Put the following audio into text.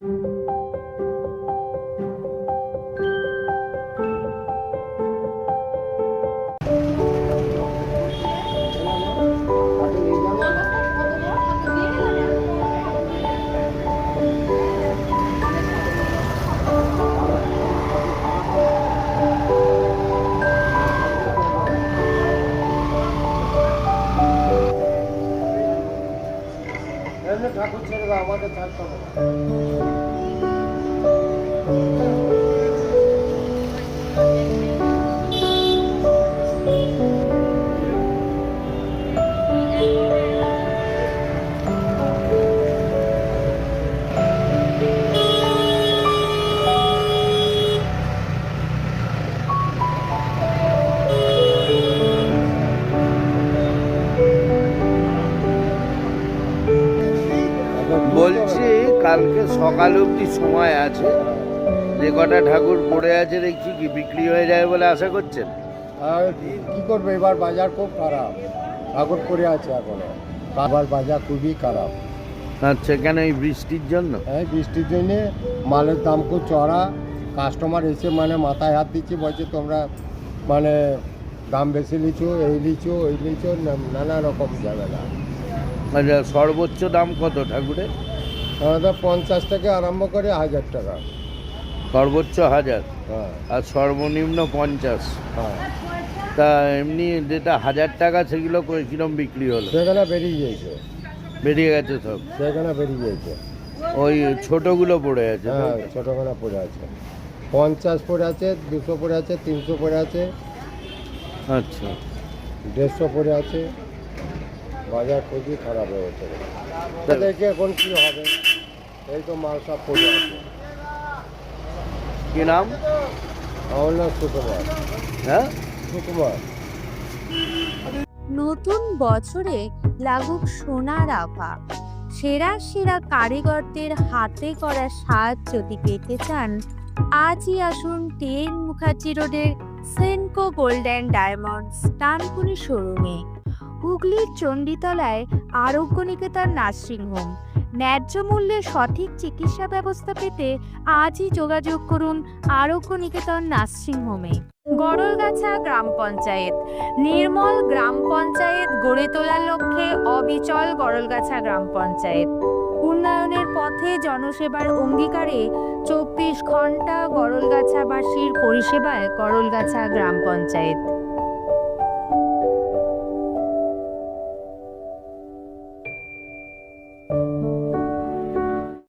এমনি ঠাকুর ছেড়ে দাও আমাকে থাকতে হবে কালকে সকাল অবধি সময় আছে। যে কটা ঠাকুর পড়ে আছে দেখছি কি বিক্রি হয়ে যায় বলে আশা করছেন? আর কি করবে? এবার বাজার খুব খারাপ। ঠাকুর পড়ে আছে এখনও। আবার বাজার খুবই খারাপ। আচ্ছা কেন এই বৃষ্টির জন্য? হ্যাঁ বৃষ্টির জন্যে মালের দাম খুব চড়া। কাস্টমার এসে মানে মাথায় হাত দিচ্ছে বলছে তোমরা মানে দাম বেশি লিচু এই লিচু ওই লিচু নানা রকম ঝামেলা। আচ্ছা সর্বোচ্চ দাম কত ঠাকুরের? আমাদের পঞ্চাশ থেকে আরম্ভ করে হাজার টাকা। সর্বোচ্চ হাজার? হ্যাঁ। আর সর্বনিম্ন পঞ্চাশ? হ্যাঁ। তা এমনি যেটা হাজার টাকা সেগুলো কিরম বিক্রি হলো? সেখানে বেরিয়ে গিয়েছে। বেরিয়ে গেছে সব? সেখানে বেরিয়ে গিয়েছে। ওই ছোটগুলো পড়ে আছে? হ্যাঁ ছোটোখানা পড়ে আছে। পঞ্চাশ পড়ে আছে দুশো পড়ে আছে তিনশো পড়ে আছে। আচ্ছা। দেড়শো পড়ে আছে। বাজার খুবই খারাপ হয়েছে তা দেখি এখন কি হবে। এই তো মাল সব পড়ে আছে। কি নাম? আমার নাম সুকুমার। হ্যাঁ? সুকুমার। নতুন বছরে লাগুক সোনার আভা। সেরা সেরা কারিগরদের হাতে করা সাজ যদি পেতে চান আজই আসুন টেন মুখার্জি রোডের Senco gold and diamonds Dankuni শোরুমে। হুগলির চণ্ডীতলায় আরোগ্য নিকেতন নার্সিংহোম ন্যায্য মূল্যে সঠিক চিকিৎসা ব্যবস্থা পেতে আজই যোগাযোগ করুন আরোগ্য নিকেতন নার্সিংহোমে গড়লগাছা গ্রাম পঞ্চায়েত। নির্মল গ্রাম পঞ্চায়েত গড়ে তোলার লক্ষ্যে অবিচল গড়লগাছা গ্রাম পঞ্চায়েত। উন্নয়নের পথে জনসেবার অঙ্গীকারে চব্বিশ ঘণ্টা গড়লগাছাবাসীর পরিষেবায় গড়লগাছা গ্রাম পঞ্চায়েত।